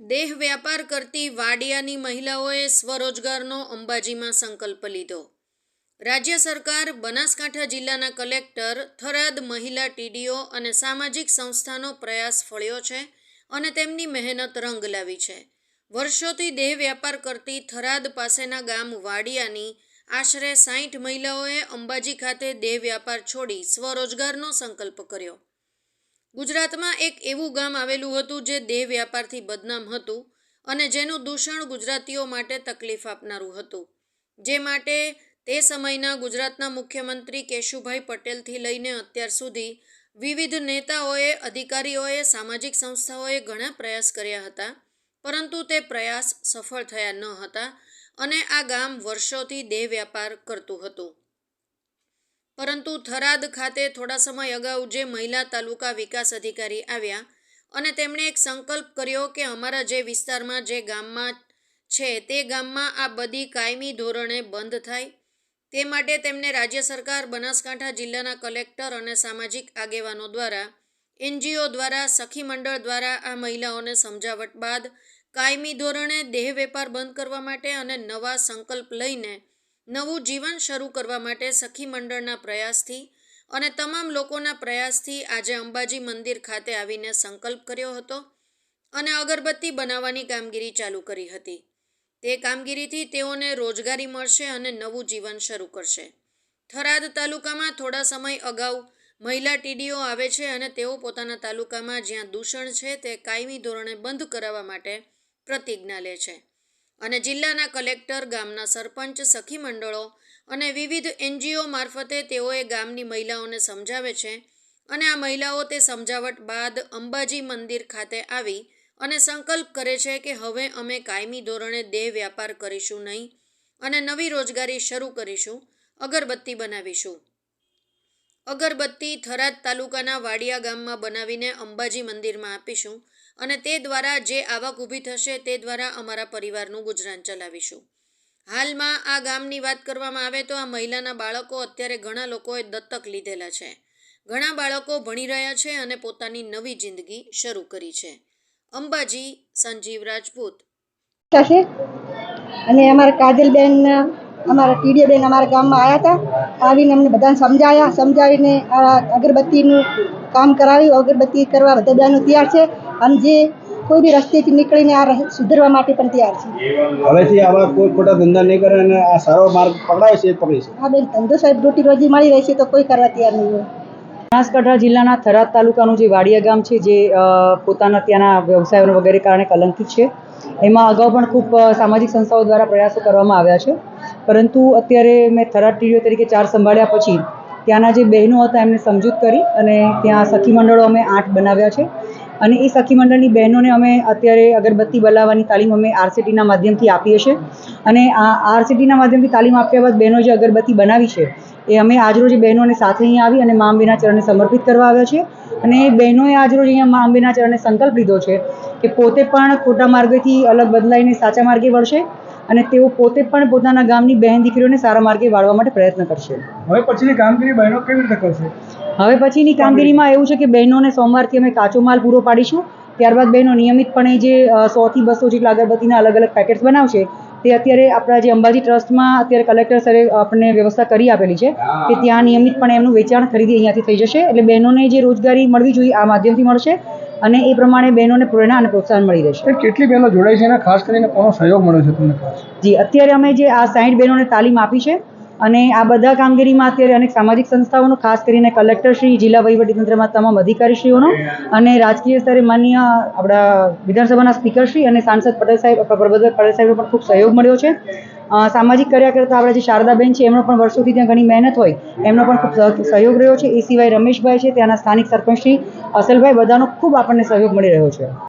દેહ વ્યાપાર કરતી વાડિયાની મહિલાઓએ સ્વરોજગારનો અંબાજીમાં સંકલ્પ લીધો. રાજ્ય સરકાર, બનાસકાંઠા જિલ્લાના કલેક્ટર, થરાદ મહિલા ટીડીઓ અને સામાજિક સંસ્થાનો પ્રયાસ ફળ્યો છે અને તેમની મહેનત રંગ લાવી છે. વર્ષોથી દેહ વ્યાપાર કરતી થરાદ પાસેના ગામ વાડિયાની આશરે સાઠ મહિલાઓએ અંબાજી ખાતે દેહ વ્યાપાર છોડી સ્વરોજગારનો સંકલ્પ કર્યો. ગુજરાતમાં એક એવું ગામ આવેલું હતું જે દેહ વ્યાપારથી બદનામ હતું અને જેનું દૂષણ ગુજરાતીઓ માટે તકલીફ આપનારું હતું. જે માટે તે સમયના ગુજરાતના મુખ્યમંત્રી કેશુભાઈ પટેલથી લઈને અત્યાર સુધી વિવિધ નેતાઓએ, અધિકારીઓએ, સામાજિક સંસ્થાઓએ ઘણા પ્રયાસ કર્યા હતા, પરંતુ તે પ્રયાસ સફળ થયા ન હતા અને આ ગામ વર્ષોથી દેહ વ્યાપાર કરતું હતું. પરંતુ થરાદ ખાતે થોડા સમય અગાઉ જે મહિલા તાલુકા વિકાસ અધિકારી આવ્યા અને તેમણે એક સંકલ્પ કર્યો કે અમારા જે વિસ્તારમાં જે ગામમાં છે તે ગામમાં આ બધી કાયમી ધોરણે બંધ થાય. તે માટે તેમને રાજ્ય સરકાર, બનાસકાંઠા જિલ્લાના કલેક્ટર અને સામાજિક આગેવાનો દ્વારા, એનજીઓ દ્વારા, સખી મંડળ દ્વારા આ મહિલાઓને સમજાવટ બાદ કાયમી ધોરણે દેહ વેપાર બંધ કરવા માટે અને નવા સંકલ્પ લઈને નવું જીવન શરૂ કરવા માટે સખી મંડળના પ્રયાસથી અને તમામ લોકોના પ્રયાસથી આજે અંબાજી મંદિર ખાતે આવીને સંકલ્પ કર્યો હતો અને અગરબત્તી બનાવવાની કામગીરી ચાલુ કરી હતી. તે કામગીરીથી તેઓને રોજગારી મળશે અને નવું જીવન શરૂ કરશે. થરાદ તાલુકામાં થોડા સમય અગાઉ મહિલા ટીડીઓ આવે છે અને તેઓ પોતાના તાલુકામાં જ્યાં દૂષણ છે તે કાયમી ધોરણે બંધ કરાવવા માટે પ્રતિજ્ઞા લે છે. અને જિલ્લાના કલેક્ટર, ગામના સરપંચ, સખી મંડળો અને વિવિધ એનજીઓ મારફતે તેઓએ ગામની મહિલાઓને સમજાવે છે અને આ મહિલાઓ તે સમજાવટ બાદ અંબાજી મંદિર ખાતે આવી અને સંકલ્પ કરે છે કે હવે અમે કાયમી ધોરણે દેહ વ્યાપાર કરીશું નહીં અને નવી રોજગારી શરૂ કરીશું, અગરબત્તી બનાવીશું. અગરબત્તી થરાદ તાલુકાના વાડિયા ગામમાં બનાવીને અંબાજી મંદિરમાં આપીશું અને તે દ્વારા જે આવક ઊભી થશે તે દ્વારા અમારા પરિવારનું ગુજરાન ચલાવીશું. હાલમાં આ ગામની વાત કરવામાં આવે તો આ મહિલાના બાળકો અત્યારે ઘણા લોકોએ દત્તક લીધેલા છે. ઘણા બાળકો ભણી રહ્યા છે અને પોતાની નવી જિંદગી શરૂ કરી છે. અંબાજી, સંજીવ રાજપૂત. છે અને અમારા કાજલબેન, અમારા ટીડીઓબેન અમારા ગામમાં આવ્યા હતા. આવીને અમને બધાને સમજાયા. સમજાવીને અગરબત્તીનું કામ કરાવ્યું. અગરબત્તી કરવા બધા બહેનો તૈયાર છે. અને જે કોઈ બી રસ્તેથી નીકળીને આ રહ- સુધરવા માટે પણ તૈયાર છે. હવેથી આવા કોઈ ખોટા ધંધા નહીં કરે અને આ સારો માર્ગ પકડાય છે એ પકડી છે આ બેન ધંધો સાહેબ રોટી રોજી મળી રહેશે તો કોઈ કરવા તૈયાર નહીં હોય. બનાસકાંઠા જિલ્લાના થરાદ તાલુકાનું જે વાડિયા ગામ છે જે પોતાના ત્યાંના વ્યવસાયો વગેરે કારણે કલંકિત છે. એમાં અગાઉ પણ ખૂબ સામાજિક સંસ્થાઓ દ્વારા પ્રયાસો કરવામાં આવ્યા છે. પરંતુ અત્યારે મેં થરાદ ટીડીઓ તરીકે ચાર સંભાળ્યા પછી ત્યાંના જે બહેનો હતા એમને સમજૂત કરી અને ત્યાં સખી મંડળો અમે આઠ બનાવ્યા છે. અને એ સખી મંડળની બહેનોને અમે અત્યારે અગરબત્તી બનાવવાની તાલીમ અમે આરસીટીના માધ્યમથી આપીએ છીએ. અને આ આરસીટીના માધ્યમથી તાલીમ આપ્યા બાદ બહેનો જે અગરબત્તી બનાવી છે, એ અમે આજરોજ બહેનોને સાથે અહીંયા આવી અને મા અંબેના ચરણને સમર્પિત કરવા આવ્યા છે અને એ બહેનોએ આજરોજ અહીંયા મા અંબેના ચરણને સંકલ્પ લીધો છે કે પોતે પણ ખોટા માર્ગેથી અલગ બદલાઈને સાચા માર્ગે વળશે અને તેઓ પોતે પણ પોતાના ગામની બહેન દીકરીઓને સારા માર્ગે વાળવા માટે પ્રયત્ન કરશે. હવે પછીની કામગીરી બહેનો કેવી રીતે કરશે? હવે પછીની કામગીરીમાં એવું છે કે બહેનોને સોમવારથી અમે કાચો માલ પૂરો પાડીશું. ત્યારબાદ બહેનો નિયમિતપણે જે સોથી બસો જેટલા અગરબત્તીના અલગ અલગ પેકેટ્સ બનાવશે તે અત્યારે આપણા જે અંબાજી ટ્રસ્ટમાં અત્યારે કલેક્ટર સરે આપણને વ્યવસ્થા કરી આપેલી છે કે ત્યાં નિયમિતપણે એમનું વેચાણ ખરીદી અહીંયાથી થઈ જશે. એટલે બહેનોને જે રોજગારી મળવી જોઈએ આ માધ્યમથી મળશે અને એ પ્રમાણે બહેનોને પ્રેરણા અને પ્રોત્સાહન મળી રહેશે. કેટલી બહેનો જોડાઈ છે અને ખાસ કરીને કોનો સહયોગ મળ્યો છે તમને જી અત્યારે અમે જે આ સાઠ બહેનોને તાલીમ આપી છે અને આ બધા કામગીરીમાં અત્યારે અનેક સામાજિક સંસ્થાઓનો, ખાસ કરીને કલેક્ટરશ્રી જિલ્લા વહીવટીતંત્રમાં તમામ અધિકારીશ્રીઓનો અને રાજકીય સ્તરે માન્ય આપણા વિધાનસભાના સ્પીકરશ્રી અને સાંસદ પટેલ સાહેબ પ્રબોધક પટેલ સાહેબનો પણ ખૂબ સહયોગ મળ્યો છે. સામાજિક કાર્યકર્તા આપણા જે શારદાબેન છે, એમનો પણ વર્ષોથી ત્યાં ઘણી મહેનત હોય, એમનો પણ ખૂબ સહ- સહયોગ રહ્યો છે. એ સિવાય રમેશભાઈ છે, ત્યાંના સ્થાનિક સરપંચશ્રી અસલભાઈ બધાનો ખૂબ આપણને સહયોગ મળી રહ્યો છે.